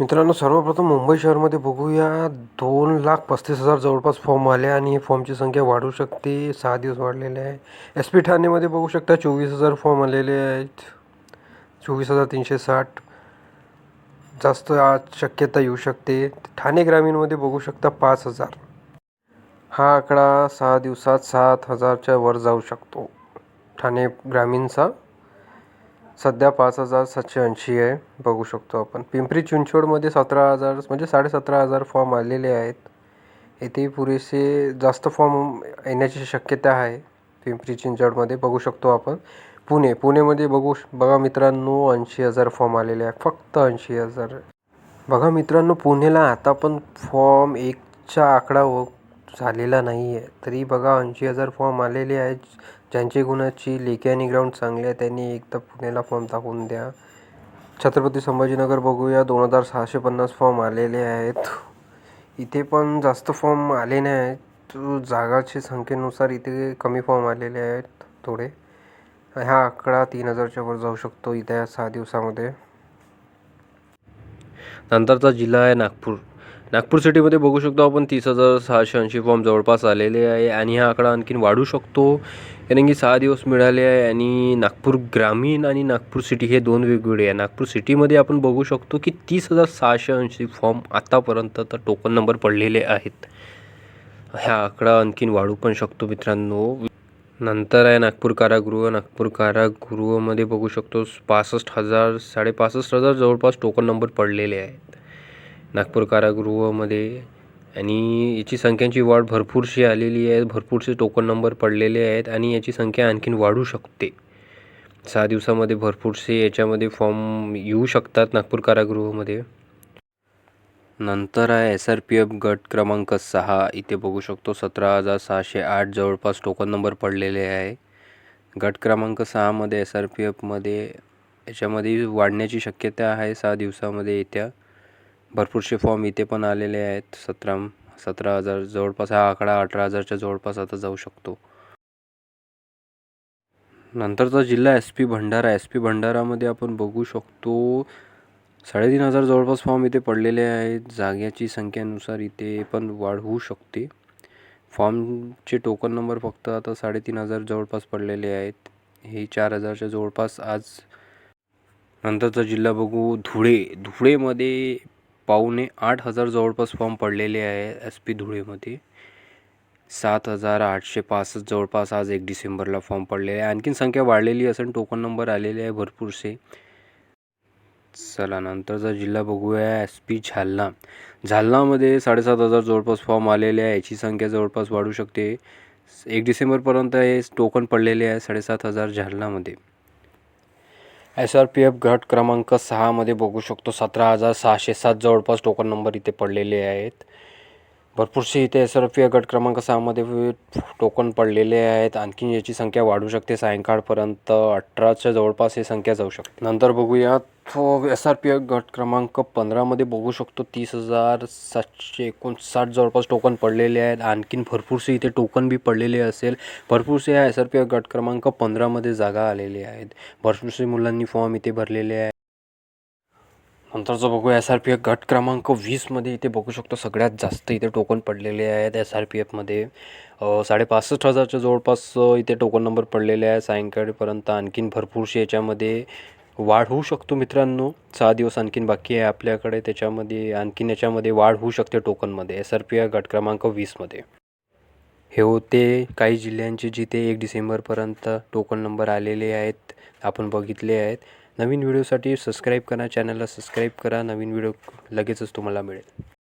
मित्रांनो सर्वप्रथम मुंबई शहरमध्ये बघूया. दोन लाख पस्तीस हजार जवळपास फॉर्म आले आणि फॉर्मची संख्या वाढू शकते. सहा दिवस वाढलेले आहे. एस पी ठाणेमध्ये बघू शकता चोवीस हजार फॉर्म आलेले आहेत. चोवीस हजार तीनशे साठ. जास्त आज शक्यता येऊ शकते. ठाणे ग्रामीणमध्ये बघू शकता पाच हजार. हा आकडा सहा दिवसात सात हजारच्या वर जाऊ शकतो. ठाणे ग्रामीणचा सध्या पाच हजार सातशे ऐंशी आहे. बघू शकतो आपण. पिंपरी चिंचवडमध्ये सतरा हजार म्हणजे साडेसतरा हजार फॉर्म आलेले आहेत. येथे पुरेसे जास्त फॉर्म येण्याची शक्यता आहे पिंपरी चिंचवडमध्ये. बघू शकतो आपण. पुणे पुणेमध्ये बघू बघा मित्रांनो ऐंशी हजार फॉर्म आलेले आहे फक्त ऐंशी हजार. बघा मित्रांनो पुणेला आता पण फॉर्म एकचा आकडा झालेला नाही आहे तरी बघा ऐंशी हजार फॉर्म आलेले आहेत. ज्यांचे गुणाची लेखी आणि ग्राउंड चांगले आहे त्यांनी एकदा पुण्याला फॉर्म टाकून द्या. छत्रपती संभाजीनगर बघूया. दोन हजार सहाशे पन्नास फॉर्म आलेले आहेत. इथे पण जास्त फॉर्म आले नाही आहेत जागाच्या संख्येनुसार इथे कमी फॉर्म आलेले आहेत थोडे. हा आकडा तीन हजारच्या वर जाऊ शकतो येत्या सहा दिवसामध्ये. नंतरचा जिल्हा आहे नागपूर. नागपूर सिटीमध्ये बघू शकतो आपण तीस हजार सहाशे ऐंशी फॉर्म जवळपास आलेले आहे आणि हा आकडा आणखीन वाढू शकतो. कारण की सहा दिवस मिळाले आहे आणि नागपूर ग्रामीण आणि नागपूर सिटी हे दोन वेगवेगळे आहे. नागपूर सिटीमध्ये आपण बघू शकतो की तीस हजार सहाशे ऐंशी फॉर्म आतापर्यंत तर टोकन नंबर पडलेले आहेत. हा आकडा आणखीन वाढू पण शकतो मित्रांनो. नंतर आहे नागपूर कारागृह. नागपूर कारागृहमध्ये बघू शकतो पासष्ट हजार साडेपासष्ट हजार जवळपास टोकन नंबर पडलेले आहेत. नागपूर कारागृहामध्ये. आणि याची संख्यांची वाढ भरपूरशी आलेली आहे. भरपूरसे टोकन नंबर पडलेले आहेत आणि याची संख्या आणखीन वाढू शकते. सहा दिवसामध्ये भरपूरसे याच्यामध्ये फॉर्म येऊ शकतात नागपूर कारागृहामध्ये. नंतर आहे एस आर पी एफ गट क्रमांक सहा. इथे बघू शकतो सतरा हजार सहाशे आठ जवळपास टोकन नंबर पडलेले आहे. गट क्रमांक सहामध्ये एस आर पी एफमध्ये याच्यामध्ये वाढण्याची शक्यता आहे सहा दिवसामध्ये येत्या. भरपूरसे फॉर्म इथे पण आलेले आहेत. सतरा सतरा हजार जवळपास हा आकडा अठरा हजारच्या जवळपास आता जाऊ शकतो. नंतरचा जिल्हा S P Bhandara. S P भंडारामध्ये आपण बघू शकतो साडेतीन हजार जवळपास फॉर्म इथे पडलेले आहेत. जाग्याची संख्येनुसार इथे पण वाढ होऊ शकते. फॉर्मचे टोकन नंबर फक्त आता साडेतीन हजार जवळपास पडलेले आहेत. हे चार हजारच्या जवळपास आज नंतरचा जिल्हा बघू. धुळे धुळेमध्ये पावणे आठ हजार जवळपास फॉर्म पडलेले आहे एस पी धुळेमध्ये. सात हजार आठशे पासष्ट जवळपास आज एक डिसेंबरला फॉर्म पडलेले आहे. आणखीन संख्या वाढलेली असेल टोकन नंबर आलेले आहे भरपूरसे. चला नंतरचा जिल्हा बघूया एस पी जालना जालनामध्ये साडेसात हजार जवळपास फॉर्म आलेले आहे. याची संख्या जवळपास वाढू शकते. एक डिसेंबरपर्यंत हे टोकन पडलेले आहे साडेसात हजार जालनामध्ये एस आर पी एफ गट क्रमांक सहामध्ये बघू शकतो. सतरा हजार सहाशे सात जवळपास टोकन नंबर इथे पडलेले आहेत. भरपूरसे इथे एस आर पी एफ गट क्रमांक सहामध्ये टोकन पडलेले आहेत. आणखीन याची संख्या वाढू शकते. सायंकाळपर्यंत अठराच्या जवळपास ही संख्या जाऊ शकते. नंतर बघूया तो एस आर पी एफ गट क्रमांक पंधरामध्ये बघू शकतो. तीस हजार सातशे एकोणसाठ जवळपास टोकन पडलेले आहेत. आणखीन भरपूरसे इथे टोकन बी पडलेले असेल. भरपूरसे या एस आर पी एफ गट क्रमांक पंधरामध्ये जागा आलेले आहेत. भरपूरसे मुलांनी फॉर्म इथे भरलेले नंतर जो बघू एस आर पी एफ गट क्रमांक वीसमध्ये इथे बघू शकतो सगळ्यात जास्त इथे टोकन पडलेले आहेत एस आर पी एफमध्ये साडेपासष्ट हजारच्या जवळपास इथे टोकन नंबर पडलेले आहे सायंकाळपर्यंत आणखीन भरपूरशी याच्यामध्ये वाढ होऊ शकतो मित्रांनो. सहा दिवस आणखीन बाकी आहे आपल्याकडे. त्याच्यामध्ये आणखीन याच्यामध्ये वाढ होऊ शकते टोकनमध्ये एस आर पी एफ गट क्रमांक वीसमध्ये हे होते काही जिल्ह्यांचे जिथे एक डिसेंबरपर्यंत टोकन नंबर आलेले आहेत. आपण बघितले आहेत. नवीन व्हिडिओसाठी सबस्क्राईब करा चॅनलला सबस्क्राईब करा. नवीन व्हिडिओ लगेचच तुम्हाला मिळेल.